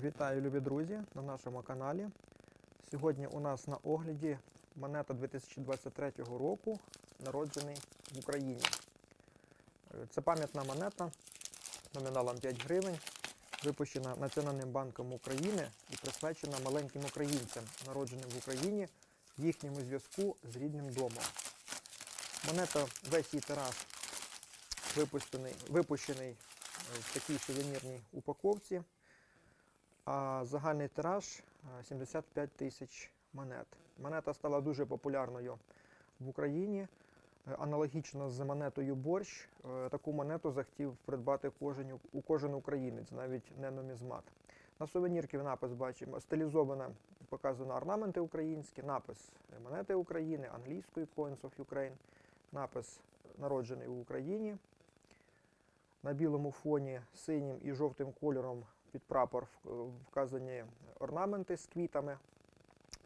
Вітаю, любі друзі, на нашому каналі. Сьогодні у нас на огляді монета 2023 року, народжений в Україні. Е, Це пам'ятна монета номіналом 5 гривень, випущена Національним банком України і присвячена маленьким українцям, народженим в Україні, їхньому зв'язку з рідним домом. Монета весь її тираж випущений, випущений е, в такій сувенірній упаковці а загальний тираж е, 75 тисяч монет. Монета стала дуже популярною в Україні. Е, Аналогічно з монетою борщ, е, таку монету захотів придбати кожен, у кожен українець, навіть не нумізмат. На сувенірці напис бачимо стилізовано, показано орнаменти українські, напис монети України, англійською Coins of Ukraine, напис народжений в Україні. На білому фоні синім і жовтим кольором під прапор вказані орнаменти з квітами,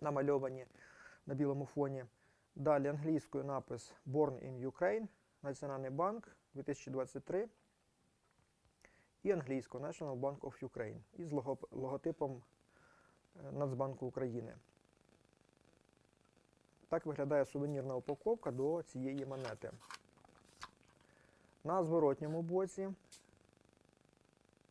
намальовані на білому фоні. Далі англійською напис Born in Ukraine, Національний банк 2023 і англійською National Bank of Ukraine із лого- логотипом е, Нацбанку України. Так виглядає сувенірна упаковка до цієї монети. На зворотньому боці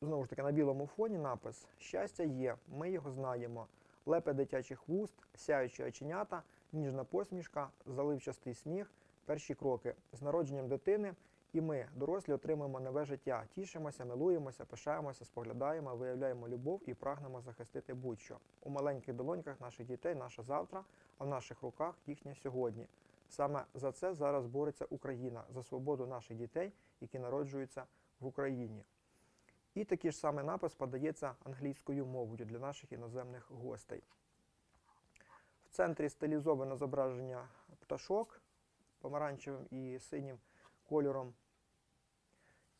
знову ж таки на білому фоні напис Щастя є, ми його знаємо. Лепе дитячих вуст, сяючі оченята, ніжна посмішка, заливчастий сміх, перші кроки. З народженням дитини і ми, дорослі, отримуємо нове життя. Тішимося, милуємося, пишаємося, споглядаємо, виявляємо любов і прагнемо захистити будь-що. У маленьких долоньках наших дітей наше завтра, а в наших руках їхнє сьогодні. Саме за це зараз бореться Україна, за свободу наших дітей, які народжуються в Україні. І такий ж самий напис подається англійською мовою для наших іноземних гостей. В центрі стилізоване зображення пташок помаранчевим і синім кольором.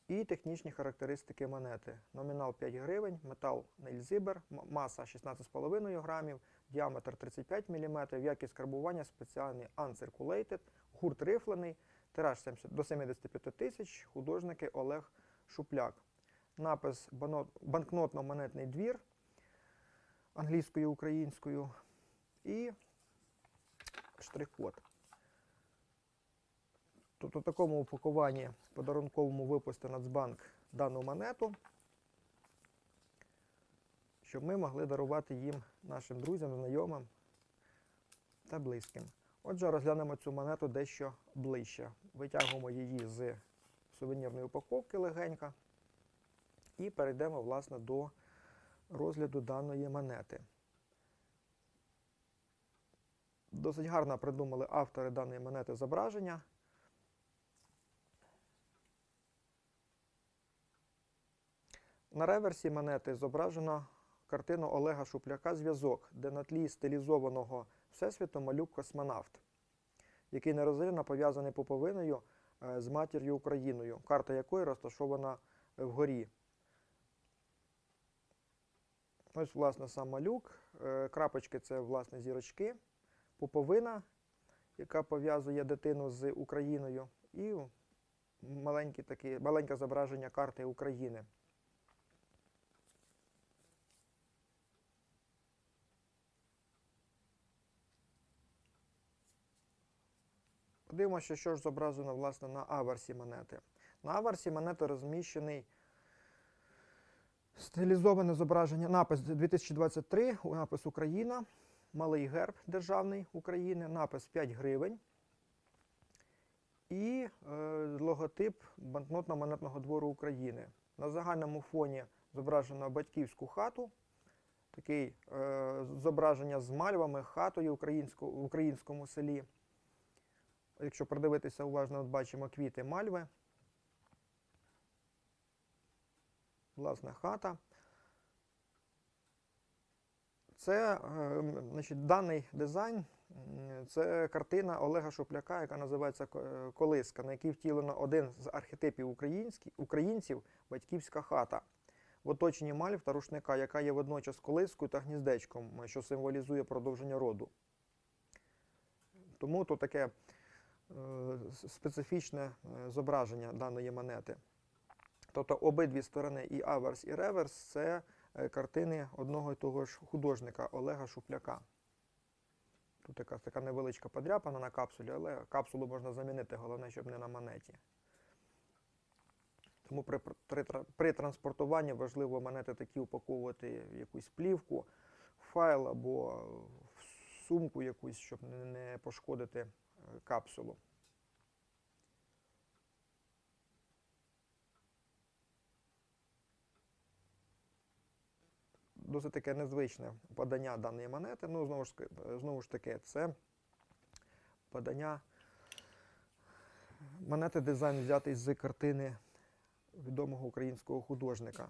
І технічні характеристики монети. Номінал 5 гривень, метал нельзибер, маса 16,5 грамів, діаметр 35 мм, якість карбування спеціальний uncirculated, гурт рифлений, тираж до 75 тисяч, художники Олег Шупляк напис банкнотно-монетний двір англійською, українською і штрих-код. Тут у такому упакуванні подарунковому випустив Нацбанк дану монету, щоб ми могли дарувати їм нашим друзям, знайомим та близьким. Отже, розглянемо цю монету дещо ближче. Витягуємо її з сувенірної упаковки легенько. І перейдемо власне до розгляду даної монети. Досить гарно придумали автори даної монети зображення. На реверсі монети зображено картину Олега Шупляка Зв'язок, де на тлі стилізованого Всесвіту малюк космонавт, який нерозривно пов'язаний пуповиною е, з матір'ю Україною, карта якої розташована вгорі. Ось, власне, сам малюк. Е, Крапочки це, власне, зірочки, пуповина, яка пов'язує дитину з Україною, і маленькі такі, маленьке зображення карти України. Подивимося, що ж зображено власне на аверсі монети. На аверсі монети розміщений Стилізоване зображення, напис 2023, напис Україна, малий герб державний України, напис 5 гривень і е, логотип банкнотно-монетного двору України. На загальному фоні зображено батьківську хату, таке е, зображення з мальвами, хатою українсько, в українському селі. Якщо придивитися уважно, от бачимо квіти мальви. Власне хата. Це, е, значить, даний дизайн це картина Олега Шупляка, яка називається е, Колиска, на якій втілено один з архетипів українців батьківська хата. В оточенні мальв та рушника, яка є водночас колискою та гніздечком, що символізує продовження роду. Тому то таке е, специфічне е, зображення даної монети. Тобто обидві сторони, і аверс, і реверс, це е, картини одного і того ж художника Олега Шупляка. Тут якась така невеличка подряпана на капсулі, але капсулу можна замінити, головне, щоб не на монеті. Тому при, при, при транспортуванні важливо монети такі упаковувати в якусь плівку, файл або в сумку якусь, щоб не, пошкодити е, капсулу. Досить таке незвичне подання даної монети. Ну, знову ж, знову ж таки, це подання монети дизайн взятий з картини відомого українського художника.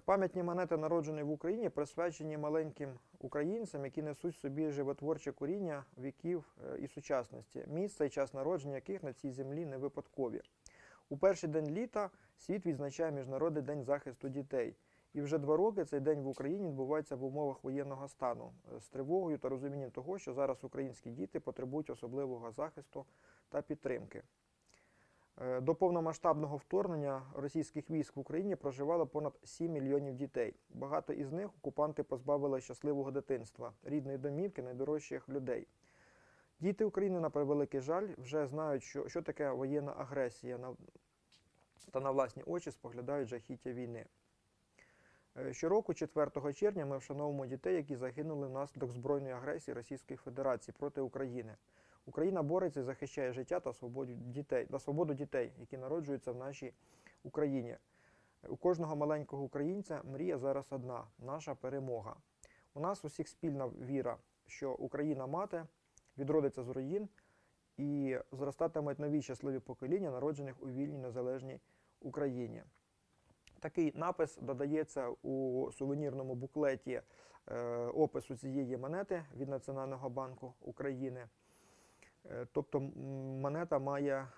Пам'ятні монети, народжені в Україні, присвячені маленьким українцям, які несуть собі животворче коріння віків е, і сучасності, місце і час народження яких на цій землі не випадкові. У перший день літа світ відзначає Міжнародний день захисту дітей. І вже два роки цей день в Україні відбувається в умовах воєнного стану е, з тривогою та розумінням того, що зараз українські діти потребують особливого захисту та підтримки. Е, До повномасштабного вторгнення російських військ в Україні проживало понад 7 мільйонів дітей. Багато із них окупанти позбавили щасливого дитинства, рідної домівки, найдорожчих людей. Діти України, на превеликий жаль, вже знають, що, що таке воєнна агресія та на власні очі споглядають жахіття війни. Е, Щороку, 4 червня, ми вшановуємо дітей, які загинули внаслідок збройної агресії Російської Федерації проти України. Україна бореться і захищає життя та свободу дітей, та свободу дітей, які народжуються в нашій Україні. У кожного маленького українця мрія зараз одна наша перемога. У нас усіх спільна віра, що Україна мати відродиться з руїн і зростатимуть нові щасливі покоління, народжених у вільній незалежній Україні. Такий напис додається у сувенірному буклеті е, опису цієї монети від Національного банку України. Е, Тобто монета має е,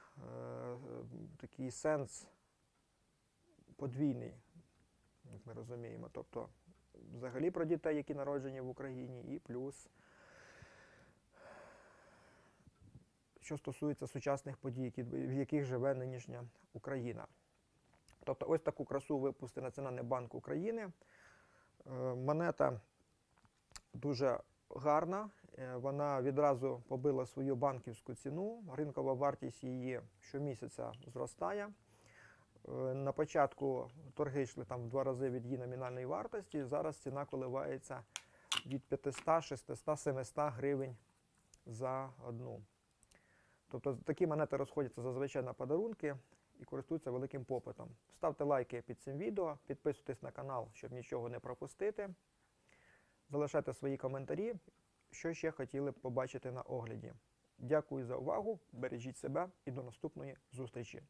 такий сенс подвійний, як ми розуміємо. Тобто, взагалі про дітей, які народжені в Україні, і плюс, що стосується сучасних подій, в яких живе нинішня Україна. Тобто, ось таку красу випустив Національний банк України. Е, Монета дуже гарна. Е, Вона відразу побила свою банківську ціну. Ринкова вартість її щомісяця зростає. Е, На початку торги йшли там в два рази від її номінальної вартості. Зараз ціна коливається від 500, 600, 700 гривень за одну. Тобто такі монети розходяться зазвичай на подарунки і користуються великим попитом. Ставте лайки під цим відео, підписуйтесь на канал, щоб нічого не пропустити. Залишайте свої коментарі, що ще хотіли б побачити на огляді. Дякую за увагу, бережіть себе і до наступної зустрічі.